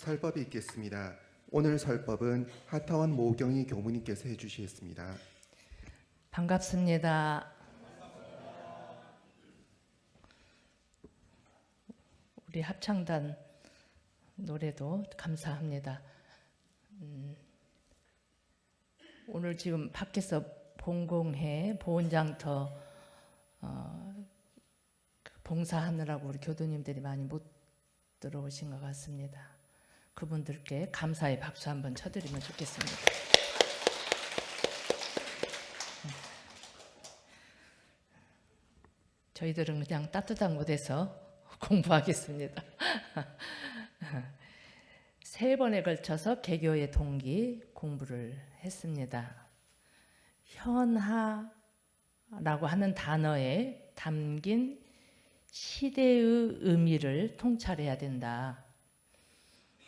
설법이 있겠습니다. 오늘 설법은 하타원 모경이 교무님께서 해주시겠습니다. 반갑습니다. 우리 합창단 노래도 감사합니다. 음, 오늘 지금 밖에서 봉공회 보훈장터 어, 그 봉사하느라고 우리 교도님들이 많이 못 들어오신 것 같습니다. 그분들께 감사의 박수 한번 쳐드리면 좋겠습니다. 저희들은 그냥 따뜻한 곳에서 공부하겠습니다. 세 번에 걸쳐서 개교의 동기 공부를 했습니다. 현하라고 하는 단어에 담긴 시대의 의미를 통찰해야 된다.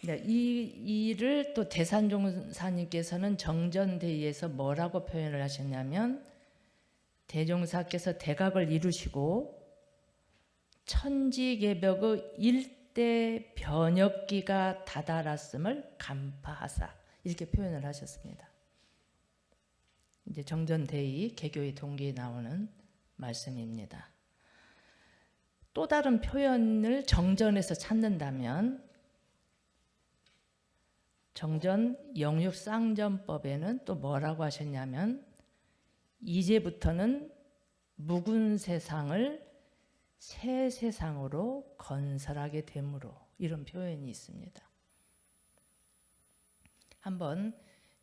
네, 이 이를 또 대산종사님께서는 정전대의에서 뭐라고 표현을 하셨냐면 대종사께서 대각을 이루시고 천지개벽의 일대 변혁기가 다다랐음을 간파하사 이렇게 표현을 하셨습니다. 이제 정전대의 개교의 동기에 나오는 말씀입니다. 또 다른 표현을 정전에서 찾는다면 정전 영육쌍전법에는 또 뭐라고 하셨냐면 이제부터는 묵은 세상을 새 세상으로 건설하게 되므로 이런 표현이 있습니다. 한번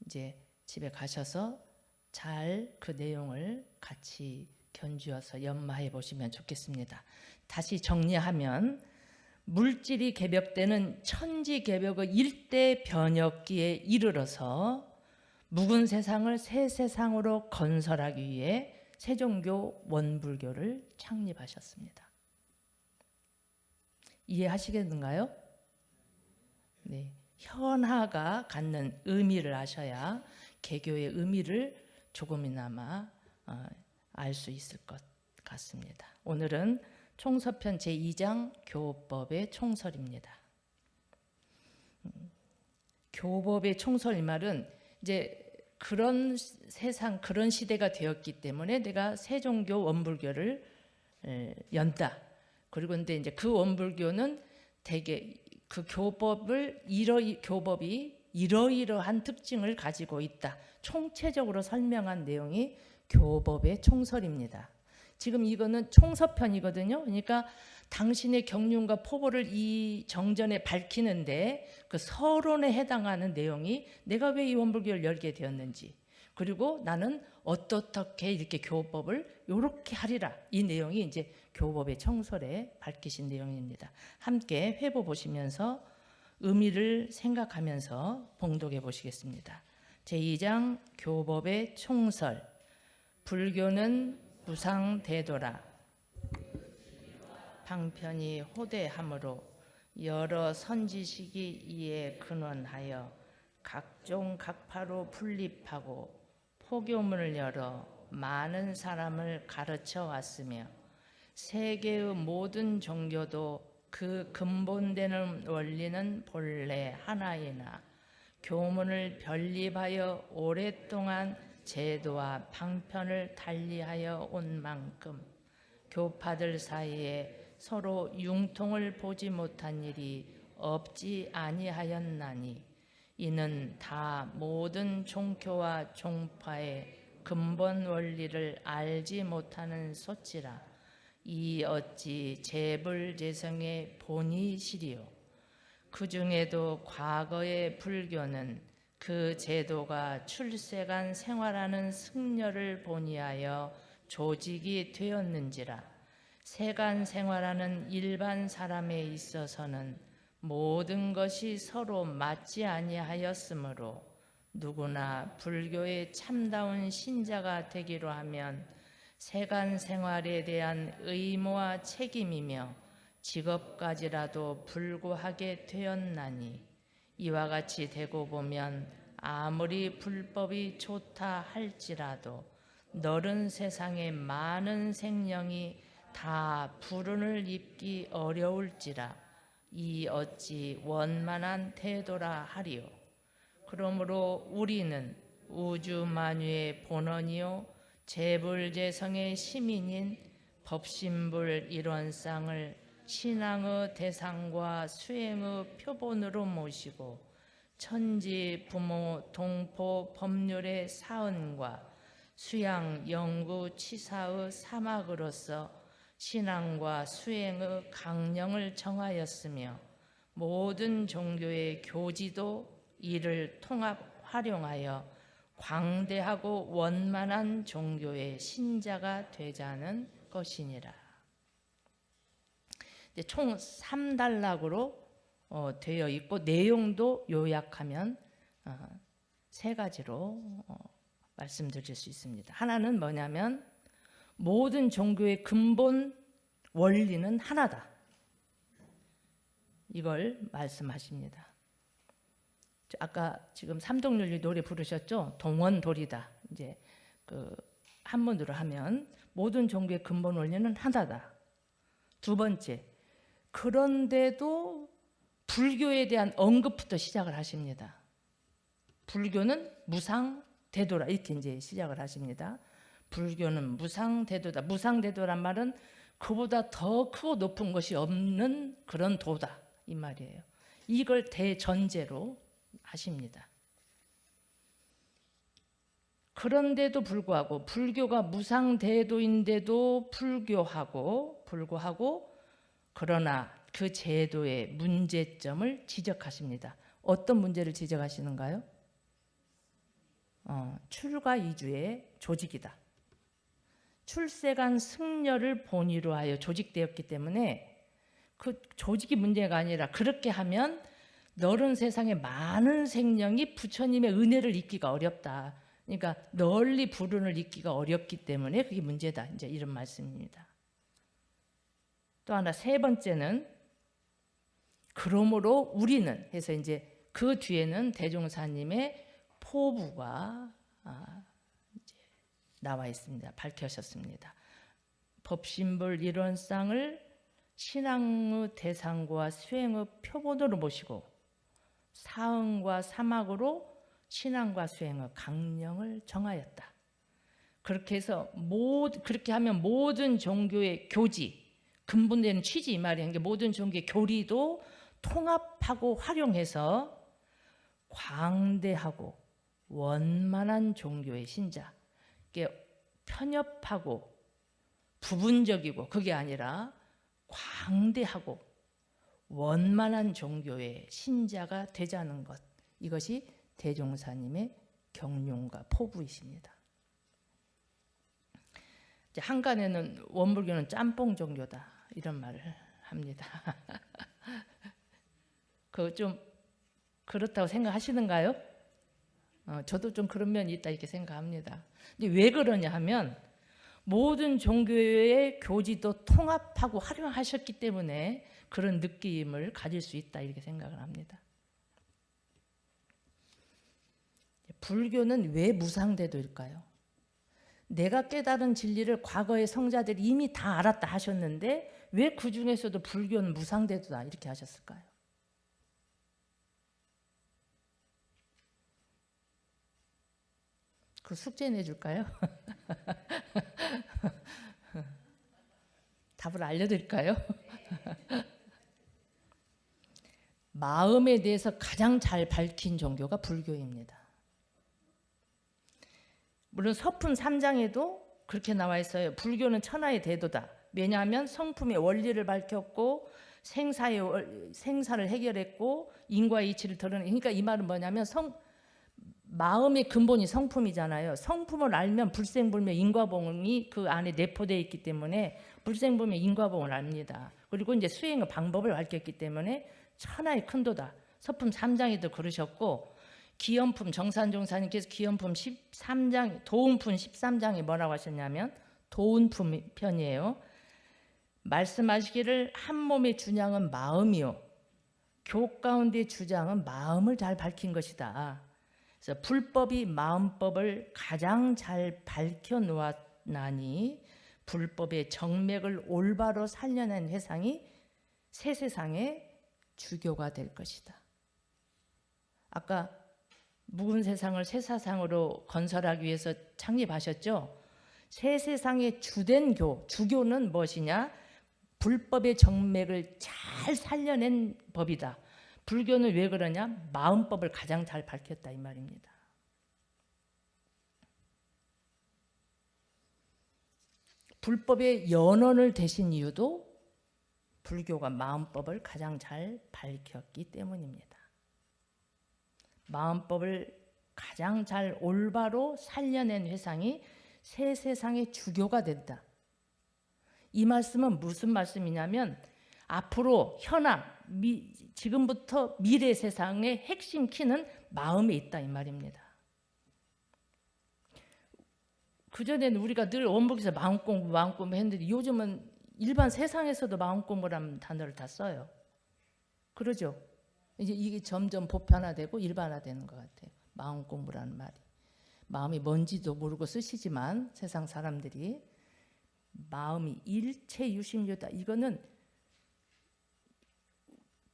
이제 집에 가셔서 잘 그 내용을 같이 견주어서 연마해 보시면 좋겠습니다. 다시 정리하면 물질이 개벽되는 천지 개벽의 일대 변혁기에 이르러서 묵은 세상을 새 세상으로 건설하기 위해 세종교 원불교를 창립하셨습니다. 이해하시겠는가요? 네. 현하가 갖는 의미를 아셔야 개교의 의미를 조금이나마 어, 알수 있을 것 같습니다. 오늘은 총서편 제2장 교법의 총설입니다. 음, 교법의 총설 이 말은 이제 그런 세상 그런 시대가 되었기 때문에 내가 세종교 원불교를 에, 연다. 그리고 근데 이제 그 원불교는 대개 그 교법을 이러 교법이 이러이러한 특징을 가지고 있다. 총체적으로 설명한 내용이 교법의 총설입니다. 지금 이거는 총서편이거든요. 그러니까 당신의 경륜과 포부를 이 정전에 밝히는데 그 서론에 해당하는 내용이 내가 왜 이 원불교를 열게 되었는지 그리고 나는 어떻게 이렇게 교법을 이렇게 하리라 이 내용이 이제 교법의 청설에 밝히신 내용입니다. 함께 회보 보시면서 의미를 생각하면서 봉독해 보시겠습니다. 제2장 교법의 총설 불교는 무상대도라. 방편이 호대함으로 여러 선지식이 이에 근원하여 각종 각파로 분립하고 포교문을 열어 많은 사람을 가르쳐 왔으며 세계의 모든 종교도 그 근본되는 원리는 본래 하나이나 교문을 변립하여 오랫동안 제도와 방편을 달리하여 온 만큼 교파들 사이에 서로 융통을 보지 못한 일이 없지 아니하였나니 이는 다 모든 종교와 종파의 근본 원리를 알지 못하는 소치라. 이 어찌 재불재성의 본이시리요? 그 중에도 과거의 불교는 그 제도가 출세간 생활하는 승려를 본의하여 조직이 되었는지라 세간 생활하는 일반 사람에 있어서는 모든 것이 서로 맞지 아니하였으므로 누구나 불교의 참다운 신자가 되기로 하면 세간 생활에 대한 의무와 책임이며 직업까지라도 불구하게 되었나니 이와 같이 되고 보면 아무리 불법이 좋다 할지라도 너른 세상에 많은 생명이 다 불운을 입기 어려울지라 이 어찌 원만한 태도라 하리요. 그러므로 우리는 우주 만유의 본원이요 재불재성의 시민인 법신불 일원상을 신앙의 대상과 수행의 표본으로 모시고 천지 부모 동포 법률의 사언과 수양 연구 치사의 사막으로서 신앙과 수행의 강령을 정하였으며 모든 종교의 교지도 이를 통합 활용하여 광대하고 원만한 종교의 신자가 되자는 것이니라. 총 3단락으로 어, 되어 있고 내용도 요약하면 어, 세 가지로 어, 말씀드릴 수 있습니다. 하나는 뭐냐면 모든 종교의 근본 원리는 하나다. 이걸 말씀하십니다. 저 아까 지금 삼동률리 노래 부르셨죠? 동원돌이다. 이제 그 한문으로 하면 모든 종교의 근본 원리는 하나다. 두 번째, 그런데도 불교에 대한 언급부터 시작을 하십니다. 불교는 무상대도라 이렇게 이제 시작을 하십니다. 불교는 무상대도다. 무상대도란 말은 그보다 더 크고 높은 것이 없는 그런 도다 이 말이에요. 이걸 대전제로 하십니다. 그런데도 불구하고 불교가 무상대도인데도 불교하고 불구하고 그러나 그 제도의 문제점을 지적하십니다. 어떤 문제를 지적하시는가요? 어, 출가 이주의 조직이다. 출세간 승려를 본의로 하여 조직되었기 때문에 그 조직이 문제가 아니라 그렇게 하면 너른 세상에 많은 생명이 부처님의 은혜를 잊기가 어렵다. 그러니까 널리 불운을 잊기가 어렵기 때문에 그게 문제다. 이제 이런 말씀입니다. 또 하나 세 번째는 그러므로 우리는 해서 이제 그 뒤에는 대종사님의 포부가 아, 나와 있습니다. 밝혀졌습니다. 법신불 일원상을 신앙의 대상과 수행의 표본으로 모시고 사응과 사막으로 신앙과 수행의 강령을 정하였다. 그렇게 해서 모 그렇게 하면 모든 종교의 교지 근본되는 취지 이 말이야. 게 모든 종교의 교리도 통합하고 활용해서 광대하고 원만한 종교의 신자, 이게 편협하고 부분적이고 그게 아니라 광대하고 원만한 종교의 신자가 되자는 것 이것이 대종사님의 경륜과 포부이십니다. 한간에는 원불교는 짬뽕 종교다 이런 말을 합니다. 그 좀 그렇다고 생각하시는가요? 어, 저도 좀 그런 면이 있다 이렇게 생각합니다. 근데 왜 그러냐 하면 모든 종교의 교지도 통합하고 활용하셨기 때문에 그런 느낌을 가질 수 있다 이렇게 생각을 합니다. 불교는 왜 무상대도일까요? 내가 깨달은 진리를 과거의 성자들이 이미 다 알았다 하셨는데 왜 그 중에서도 불교는 무상대도다 이렇게 하셨을까요? 그 숙제 내줄까요? 답을 알려드릴까요? 마음에 대해서 가장 잘 밝힌 종교가 불교입니다. 물론 서품 3장에도 그렇게 나와 있어요. 불교는 천하의 대도다. 왜냐하면 성품의 원리를 밝혔고 생사의 월- 생사를 해결했고 인과 이치를 드러내. 그러니까 이 말은 뭐냐면 성 마음의 근본이 성품이잖아요. 성품을 알면 불생불멸 인과봉이 그 안에 내포되어 있기 때문에 불생불멸 인과봉을 압니다. 그리고 이제 수행의 방법을 밝혔기 때문에 천하의 큰도다. 서품 3장에도 그러셨고 기연품 정산종사님께서 기연품 13장 도운품 13장에 뭐라고 하셨냐면 도운품 편이에요. 말씀하시기를 한 몸의 준양은 마음이요. 교 가운데 주장은 마음을 잘 밝힌 것이다. 그래서 불법이 마음법을 가장 잘 밝혀 놓았나니 불법의 정맥을 올바로 살려낸 회상이 새 세상에 주교가 될 것이다. 아까 묵은 세상을 새 세상으로 건설하기 위해서 창립하셨죠. 새 세상의 주된 교, 주교는 무엇이냐? 불법의 정맥을 잘 살려낸 법이다. 불교는 왜 그러냐? 마음법을 가장 잘 밝혔다 이 말입니다. 불법의 연원을 대신 이유도 불교가 마음법을 가장 잘 밝혔기 때문입니다. 마음법을 가장 잘 올바로 살려낸 회상이 새 세상의 주교가 된다. 이 말씀은 무슨 말씀이냐면 앞으로 현황, 미, 지금부터 미래 세상의 핵심 키는 마음에 있다 이 말입니다. 그전에는 우리가 늘 원복에서 마음 공부, 마음 공부 했는데 요즘은 일반 세상에서도 마음 공부라는 단어를 다 써요. 그러죠? 이제 이게 점점 보편화되고 일반화되는 것 같아요. 마음 공부라는 말이. 마음이 뭔지도 모르고 쓰시지만 세상 사람들이 마음이 일체 유심유다. 이거는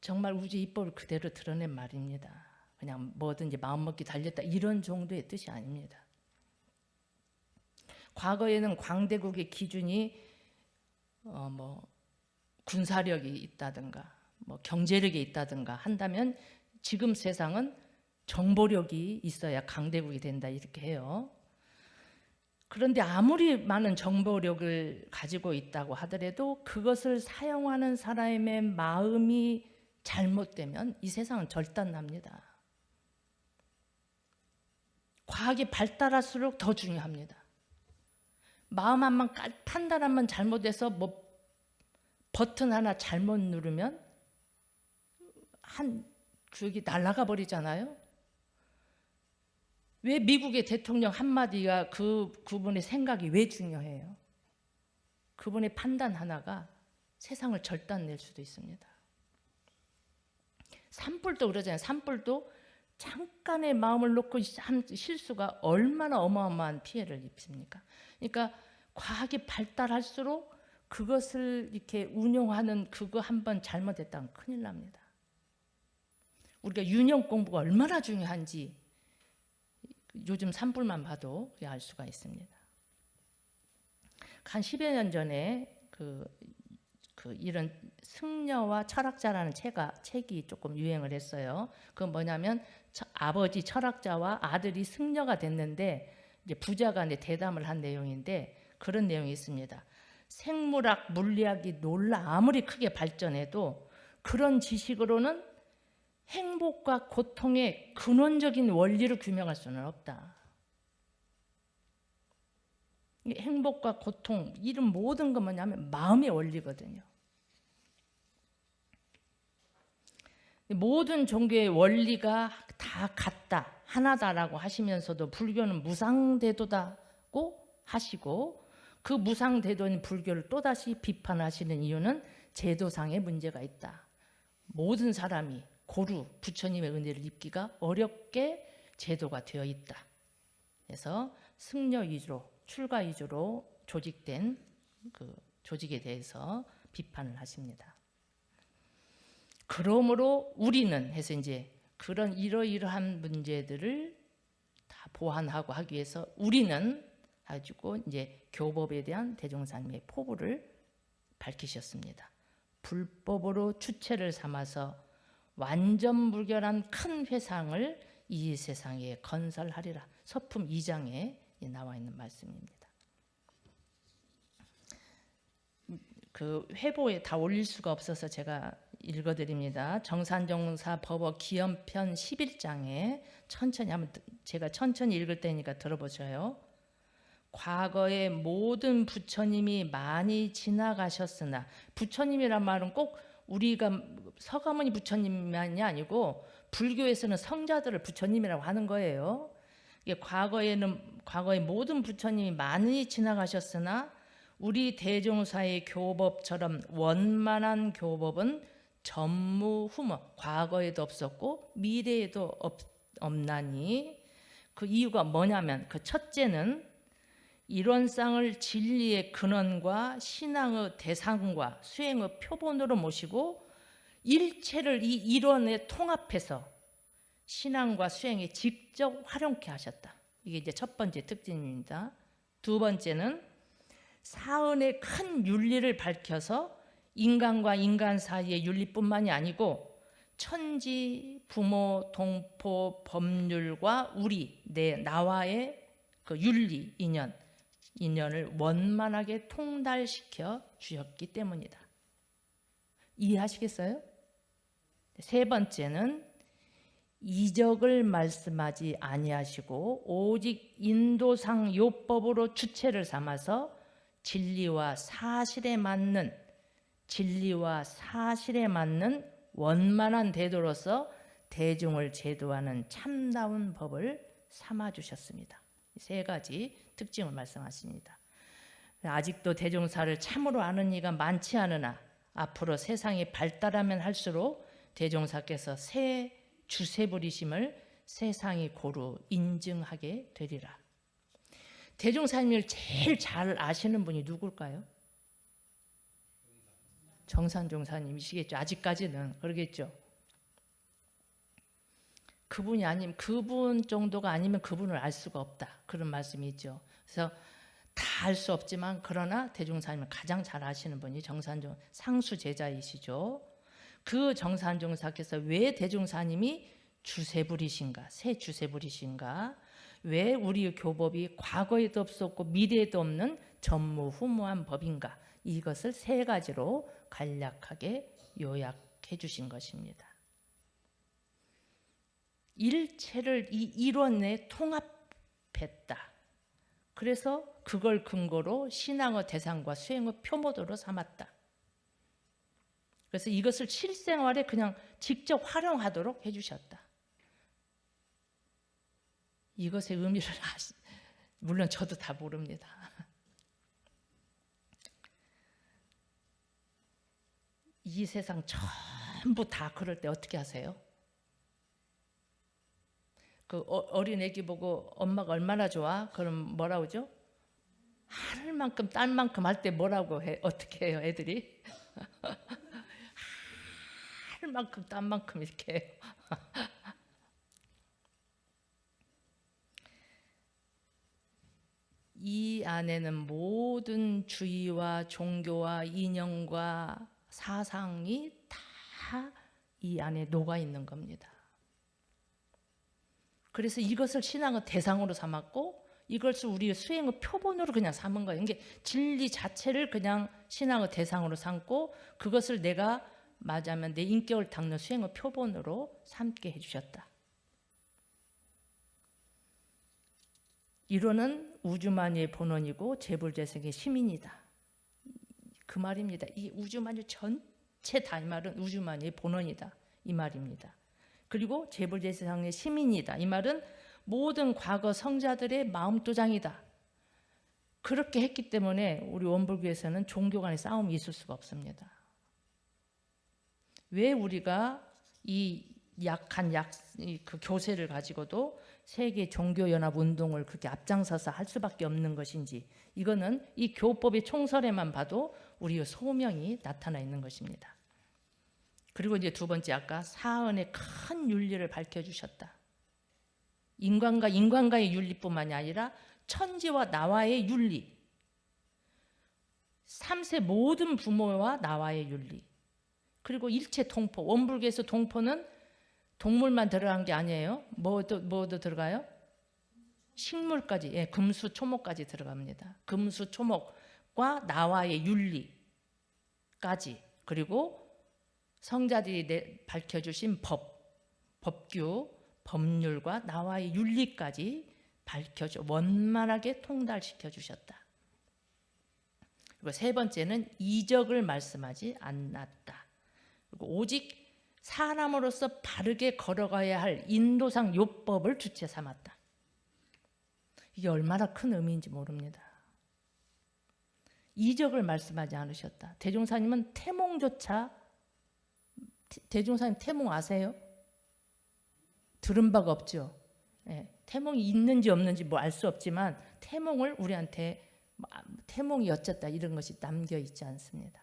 정말 우주 입법을 그대로 드러낸 말입니다. 그냥 뭐든지 마음먹기 달렸다 이런 정도의 뜻이 아닙니다. 과거에는 광대국의 기준이 어 뭐 군사력이 있다든가 뭐 경제력이 있다든가 한다면 지금 세상은 정보력이 있어야 강대국이 된다 이렇게 해요. 그런데 아무리 많은 정보력을 가지고 있다고 하더라도 그것을 사용하는 사람의 마음이 잘못되면 이 세상은 절단납니다. 과학이 발달할수록 더 중요합니다. 마음 한번 판단 한번 잘못해서 뭐 버튼 하나 잘못 누르면 한 주역이 날아가 버리잖아요. 왜 미국의 대통령 한마디가 그 그분의 생각이 왜 중요해요? 그분의 판단 하나가 세상을 절단낼 수도 있습니다. 산불도 그러잖아요. 산불도 잠깐의 마음을 놓고 한 실수가 얼마나 어마어마한 피해를 입습니까? 그러니까 과학이 발달할수록 그것을 이렇게 운용하는 그거 한 번 잘못했다면 큰일 납니다. 우리가 윤영 공부가 얼마나 중요한지 요즘 산불만 봐도 알 수가 있습니다. 한 10여 년 전에 그, 그 이런 승려와 철학자라는 책가, 책이 조금 유행을 했어요. 그건 뭐냐면 처, 아버지 철학자와 아들이 승려가 됐는데 이제 부자간에 대담을 한 내용인데 그런 내용이 있습니다. 생물학, 물리학이 놀라 아무리 크게 발전해도 그런 지식으로는 행복과 고통의 근원적인 원리를 규명할 수는 없다. 행복과 고통, 이런 모든 것 뭐냐면 마음의 원리거든요. 모든 종교의 원리가 다 같다, 하나다라고 하시면서도 불교는 무상대도다고 하시고 그 무상대도인 불교를 또다시 비판하시는 이유는 제도상의 문제가 있다. 모든 사람이 고루 부처님의 은혜를 입기가 어렵게 제도가 되어 있다. 그래서 승려 위주로 출가 위주로 조직된 그 조직에 대해서 비판을 하십니다. 그러므로 우리는 해서 이제 그런 이러이러한 문제들을 다 보완하고 하기 위해서 우리는 가지고 이제 교법에 대한 대종사님의 포부를 밝히셨습니다. 불법으로 주체를 삼아서 완전 불결한 큰 회상을 이 세상에 건설하리라. 서품 2장에 나와 있는 말씀입니다. 그 회보에 다 올릴 수가 없어서 제가 읽어드립니다. 정산정사 법어 기연편 11장에 천천히 한번 제가 천천히 읽을 테니까 들어보셔요. 과거의 모든 부처님이 많이 지나가셨으나 부처님이란 말은 꼭 우리가 서가모니 부처님만이 아니고 불교에서는 성자들을 부처님이라고 하는 거예요. 이게 과거에는 과거의 모든 부처님이 많이 지나가셨으나 우리 대종사의 교법처럼 원만한 교법은 전무후무 과거에도 없었고 미래에도 없, 없나니 그 이유가 뭐냐면 그 첫째는 이론상을 진리의 근원과 신앙의 대상과 수행의 표본으로 모시고 일체를 이 일원에 통합해서 신앙과 수행에 직접 활용케 하셨다. 이게 이제 첫 번째 특징입니다. 두 번째는 사은의 큰 윤리를 밝혀서 인간과 인간 사이의 윤리뿐만이 아니고 천지, 부모, 동포, 법률과 우리, 내 나와의 그 윤리 인연 인연을 원만하게 통달시켜 주셨기 때문이다. 이해하시겠어요? 세 번째는 이적을 말씀하지 아니하시고 오직 인도상 요법으로 주체를 삼아서 진리와 사실에 맞는 진리와 사실에 맞는 원만한 대도로서 대중을 제도하는 참다운 법을 삼아 주셨습니다. 세 가지 특징을 말씀하십니다. 아직도 대종사를 참으로 아는 이가 많지 않으나 앞으로 세상이 발달하면 할수록 대종사께서 새 주세부리심을 세상이 고루 인증하게 되리라. 대종사님을 제일 잘 아시는 분이 누굴까요? 정산종사님이시겠죠. 아직까지는 그러겠죠. 그분이 아니면 그분 정도가 아니면 그분을 알 수가 없다. 그런 말씀이 있죠. 그래서 다 알 수 없지만 그러나 대종사님을 가장 잘 아시는 분이 정산종 상수 제자이시죠. 그 정산종사께서 왜 대종사님이 주세불이신가, 새 주세불이신가, 왜 우리 교법이 과거에도 없었고 미래에도 없는 전무후무한 법인가 이것을 세 가지로 간략하게 요약해 주신 것입니다. 일체를 이 일원에 통합했다. 그래서 그걸 근거로 신앙의 대상과 수행의 표모도로 삼았다. 그래서 이것을 실생활에 그냥 직접 활용하도록 해주셨다. 이것의 의미를 아시, 물론 저도 다 모릅니다. 이 세상 전부 다 그럴 때 어떻게 하세요? 그 어- 어린 애기 보고 엄마가 얼마나 좋아? 그럼 뭐라 그러죠? 하늘만큼 딸만큼 할 때 뭐라고 해? 어떻게 해요, 애들이? 하늘만큼 딸만큼 이렇게 해요. 이 안에는 모든 주의와 종교와 인연과 사상이 다 이 안에 녹아 있는 겁니다. 그래서 이것을 신앙의 대상으로 삼았고 이것을 우리의 수행의 표본으로 그냥 삼은 거예요. 이게 진리 자체를 그냥 신앙의 대상으로 삼고 그것을 내가 맞으면 내 인격을 닦는 수행의 표본으로 삼게 해주셨다. 이론은 우주만유의 본원이고 재불재생의 시민이다. 그 말입니다. 이 우주만유 전체 다 이 말은 우주만유의 본원이다. 이 말입니다. 그리고 재불재생의 시민이다. 이 말은 모든 과거 성자들의 마음도장이다. 그렇게 했기 때문에 우리 원불교에서는 종교 간의 싸움이 있을 수가 없습니다. 왜 우리가 이 약한 약, 이그 교세를 가지고도 세계 종교 연합 운동을 그렇게 앞장서서 할 수밖에 없는 것인지 이거는 이 교법의 총설에만 봐도 우리의 소명이 나타나 있는 것입니다. 그리고 이제 두 번째 아까 사언의 큰 윤리를 밝혀 주셨다. 인간과 인간과의 윤리뿐만이 아니라 천지와 나와의 윤리. 삼세 모든 부모와 나와의 윤리. 그리고 일체 동포. 원불교에서 동포는 동물만 들어간 게 아니에요. 뭐도 뭐도 들어가요? 식물까지, 예, 금수 초목까지 들어갑니다. 금수 초목과 나와의 윤리까지 그리고 성자들이 내, 밝혀주신 법, 법규, 법률과 나와의 윤리까지 밝혀줘 원만하게 통달시켜 주셨다. 그리고 세 번째는 이적을 말씀하지 않았다. 그리고 오직 사람으로서 바르게 걸어가야 할 인도상 요법을 주체 삼았다. 이게 얼마나 큰 의미인지 모릅니다. 이적을 말씀하지 않으셨다. 대종사님은 태몽조차 대종사님 태몽 아세요? 들은 바가 없죠. 예, 태몽이 있는지 없는지 뭐 알 수 없지만 태몽을 우리한테 태몽이 어쩌다 이런 것이 남겨 있지 않습니다.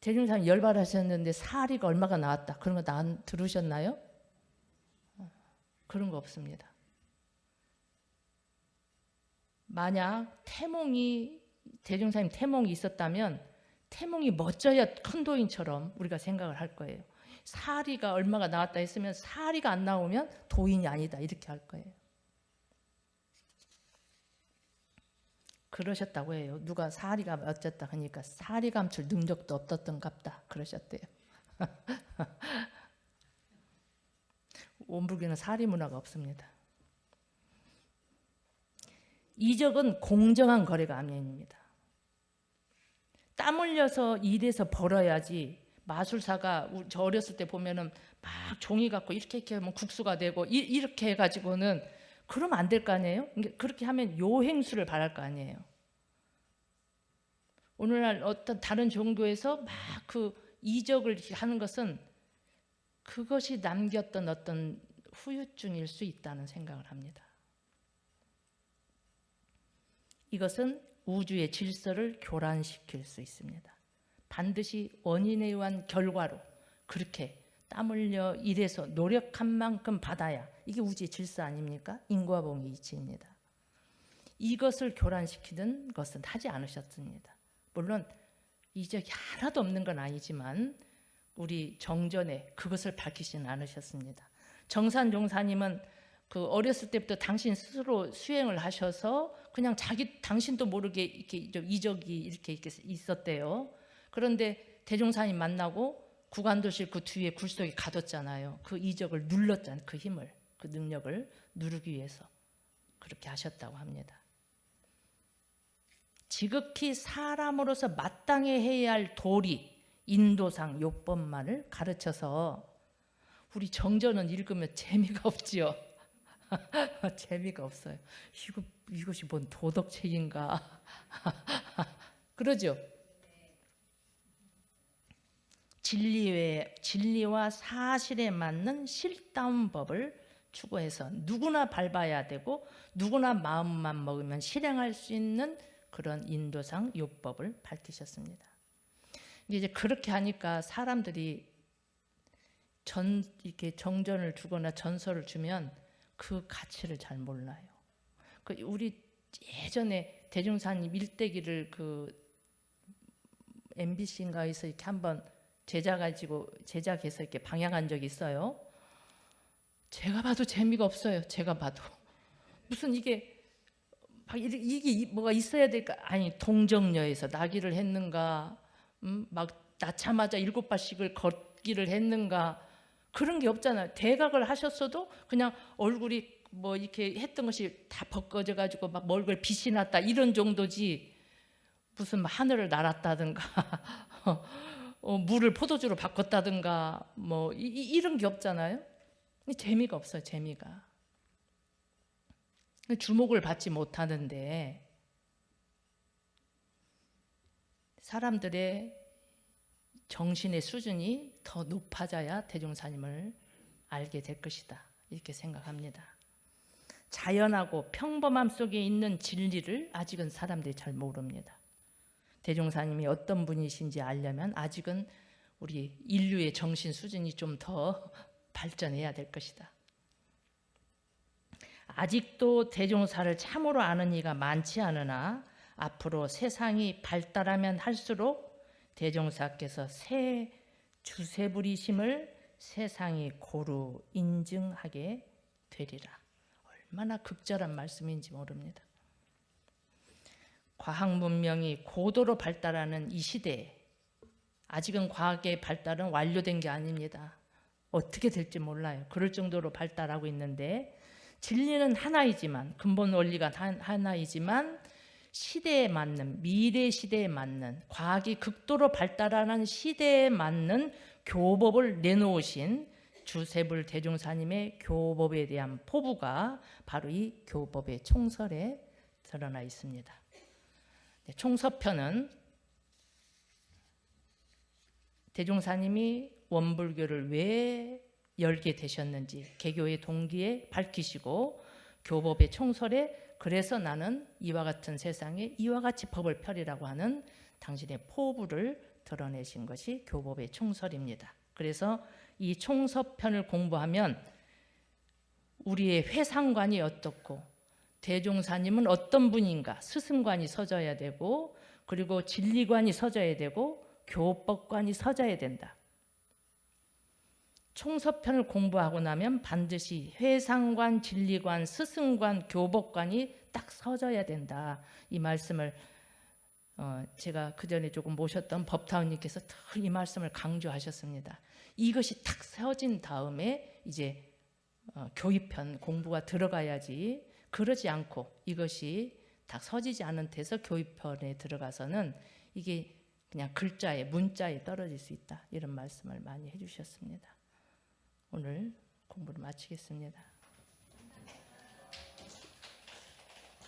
대중사님 열발하셨는데 사리가 얼마가 나왔다. 그런 거 나, 들으셨나요? 어, 그런 거 없습니다. 만약 태몽이 대중사님 태몽이 있었다면 태몽이 멋져야 큰도인처럼 우리가 생각을 할 거예요. 사리가 얼마가 나왔다 했으면 사리가 안 나오면 도인이 아니다 이렇게 할 거예요. 그러셨다고 해요. 누가 사리가 어쨌다 하니까 사리 감출 능력도 없었던 갑다 그러셨대요. 원불교는 사리 문화가 없습니다. 이적은 공정한 거래가 아닙니다. 땀 흘려서 일해서 벌어야지 마술사가 우- 저 어렸을 때 보면은 막 종이 갖고 이렇게 이렇게 하면 국수가 되고 이, 이렇게 해가지고는 그러면 안 될 거 아니에요? 그렇게 하면 요행수를 바랄 거 아니에요. 오늘날 어떤 다른 종교에서 막 그 이적을 하는 것은 그것이 남겼던 어떤 후유증일 수 있다는 생각을 합니다. 이것은 우주의 질서를 교란시킬 수 있습니다. 반드시 원인에 의한 결과로 그렇게 땀 흘려 일해서 노력한 만큼 받아야 이게 우주의 질서 아닙니까? 인과봉의 이치입니다. 이것을 교란시키는 것은 하지 않으셨습니다. 물론 이적이 하나도 없는 건 아니지만 우리 정전에 그것을 밝히지는 않으셨습니다. 정산 종사님은 그 어렸을 때부터 당신 스스로 수행을 하셔서 그냥 자기 당신도 모르게 이렇게 좀 이적이 이렇게, 이렇게 있었대요. 그런데 대종사님 만나고 구간도실 그 뒤에 굴속에 가뒀잖아요. 그 이적을 눌렀잖아요. 그 힘을, 그 능력을 누르기 위해서 그렇게 하셨다고 합니다. 지극히 사람으로서 마땅히 해야 할 도리, 인도상, 요법만을 가르쳐서 우리 정전은 읽으면 재미가 없지요. 재미가 없어요. 이거 이것이 뭔 도덕책인가? 그러죠. 진리에 진리와 사실에 맞는 실다운 법을 추구해서 누구나 밟아야 되고 누구나 마음만 먹으면 실행할 수 있는 그런 인도상 요법을 밝히셨습니다. 이제 그렇게 하니까 사람들이 전 이렇게 정전을 주거나 전설을 주면 그 가치를 잘 몰라요. 그 우리 예전에 대중사님 일대기를 그 MBC인가에서 이렇게 한번 제자 가지고 제작해서 이렇게 방향한 적이 있어요. 제가 봐도 재미가 없어요. 제가 봐도 무슨 이게 이게 뭐가 있어야 될까? 아니 동정녀에서 나기를 했는가? 음, 막 낳자마자 일곱 발씩을 걷기를 했는가? 그런 게 없잖아요. 대각을 하셨어도 그냥 얼굴이 뭐 이렇게 했던 것이 다 벗겨져 가지고 막 얼굴 빛이 났다 이런 정도지 무슨 뭐 하늘을 날았다든가 어, 물을 포도주로 바꿨다든가 뭐 이, 이- 이런 게 없잖아요. 재미가 없어요. 재미가 주목을 받지 못하는데 사람들의 정신의 수준이 더 높아져야 대종사님을 알게 될 것이다. 이렇게 생각합니다. 자연하고 평범함 속에 있는 진리를 아직은 사람들이 잘 모릅니다. 대종사님이 어떤 분이신지 알려면 아직은 우리 인류의 정신 수준이 좀 더 발전해야 될 것이다. 아직도 대종사를 참으로 아는 이가 많지 않으나 앞으로 세상이 발달하면 할수록 대종사께서 새 주세부리심을 세상이 고루 인증하게 되리라. 얼마나 극절한 말씀인지 모릅니다. 과학 문명이 고도로 발달하는 이 시대에 아직은 과학의 발달은 완료된 게 아닙니다. 어떻게 될지 몰라요. 그럴 정도로 발달하고 있는데 진리는 하나이지만 근본 원리가 한- 하나이지만 시대에 맞는 미래 시대에 맞는 과학이 극도로 발달하는 시대에 맞는 교법을 내놓으신 주세불 대종사님의 교법에 대한 포부가 바로 이 교법의 총설에 드러나 있습니다. 네, 총서편은 대종사님이 원불교를 왜 열게 되셨는지 개교의 동기에 밝히시고 교법의 총설에 그래서 나는 이와 같은 세상에 이와 같이 법을 펴리라고 하는 당신의 포부를 드러내신 것이 교법의 총설입니다. 그래서 이 총서편을 공부하면 우리의 회상관이 어떻고 대종사님은 어떤 분인가 스승관이 서져야 되고 그리고 진리관이 서져야 되고 교법관이 서져야 된다. 총서편을 공부하고 나면 반드시 회상관, 진리관, 스승관, 교법관이 딱 서져야 된다. 이 말씀을 어, 제가 그 전에 조금 모셨던 법타운님께서 더이 말씀을 강조하셨습니다. 이것이 탁 세워진 다음에 이제 어, 교입편 공부가 들어가야지 그러지 않고 이것이 딱 서지지 않은 데서 교입편에 들어가서는 이게 그냥 글자에 문자에 떨어질 수 있다 이런 말씀을 많이 해주셨습니다. 오늘 공부를 마치겠습니다.